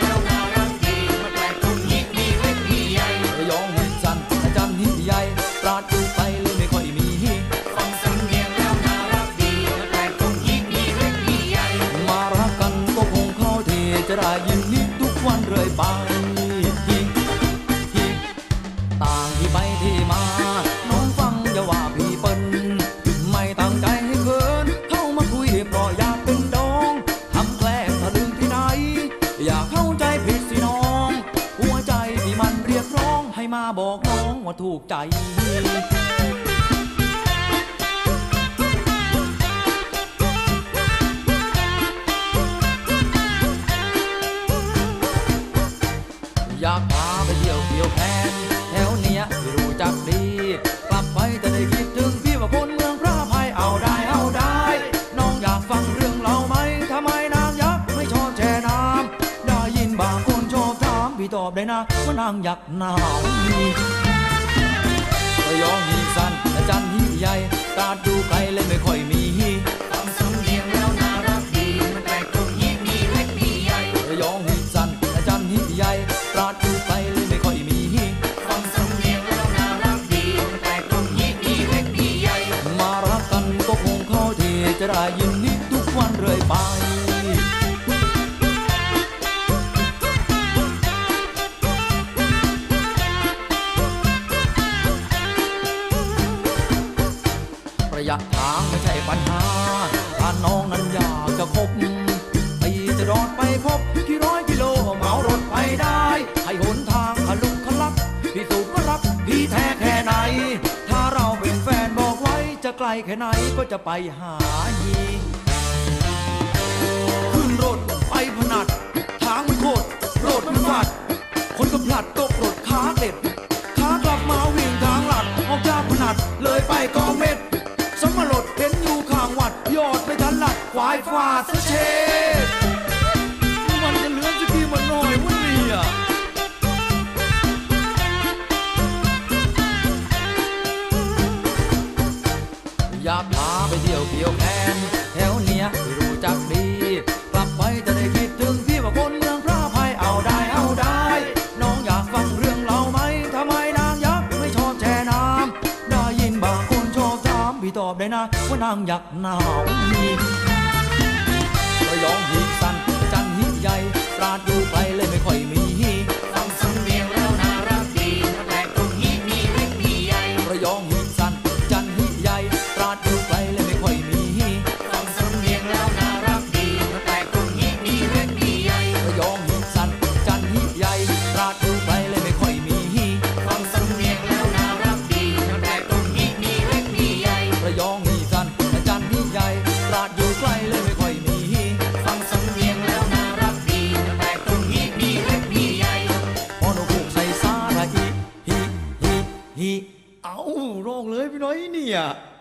แล้วน่ารักดีมันแปลกตรงนี้มีเล็กมีใหญ่ระยองหินจันทร์จันทร์ที่ใหญ่ตราดอยู่ไกลเลยไม่ค่อยมีฟังสำเนียงแล้วน่ารักดีมันแปลกตรงนี้มีเล็กมีใหญ่มารักกันก็คงเข้าทีจะได้ยินนิดทุกวันเรื่อยไป ให้มาบอกน้องว่าถูกใจอยากพาไปเที่ยวเที่ยวแพนแถวเนี้ยไม่รู้จักดี กลับไปจะได้คิด พี่ตอบได้นะว่านางยักษ์หนาวระยองหินสั้นจันทร์หินใหญ่ตราดดูไกลเลยไม่ค่อยมีฟังสำเนียงแล้วน่ารักดีมันแปลกตรงนี้มีเล็กมีใหญ่ระยองหินสั้นจันทร์หินใหญ่ตราดดูไกลเลยไม่ค่อยมีฟังสำเนียงแล้วน่ารักดีมันแปลกตรงนี้มีเล็กมีใหญ่ มารักกันก็คงเข้าทีจะได้ยินนิดทุกวัน ระยะทางไม่ใช่ปัญหา ถ้าน้องนั้นอยากจะคบพี่จะรอดไปพบกี่ร้อยกิโลเหมารถไปได้ ให้หนทางขลุกขลักพี่สูจว่ารักพี่แท้แค่ไหน ถ้าเราเป็นแฟนบอกไว้จะไกลแค่ไหนก็จะไปหายีขึ้นรถไปพนัด ทางมันโคตรรดมันฟัด คนก็พลัดตกรถขาเด็ดขากลับมาวิ่งทางหลัดออกจากพนัดเลยไปกองเม็ วายฟาดซะเชมันจะเหลือสักทีมันหน่อยวันนี้อะอยากพาไปเที่ยวเกี่ยวแคนแถวเนี้ยรู้จักดี กลับไปจะได้คิดถึงพี่ว่าคนเมืองพระภัยเอาได้เอาได้ น้องอยากฟังเรื่องเราไหมทำไมนางยักษ์ไม่ชอบแช่น้ำได้ยินบางคนชอบถามพี่ตอบได้นะว่านางยักษ์หนาวมี ยองหินสันจันหินใหญ่ปราด ส่ซาละ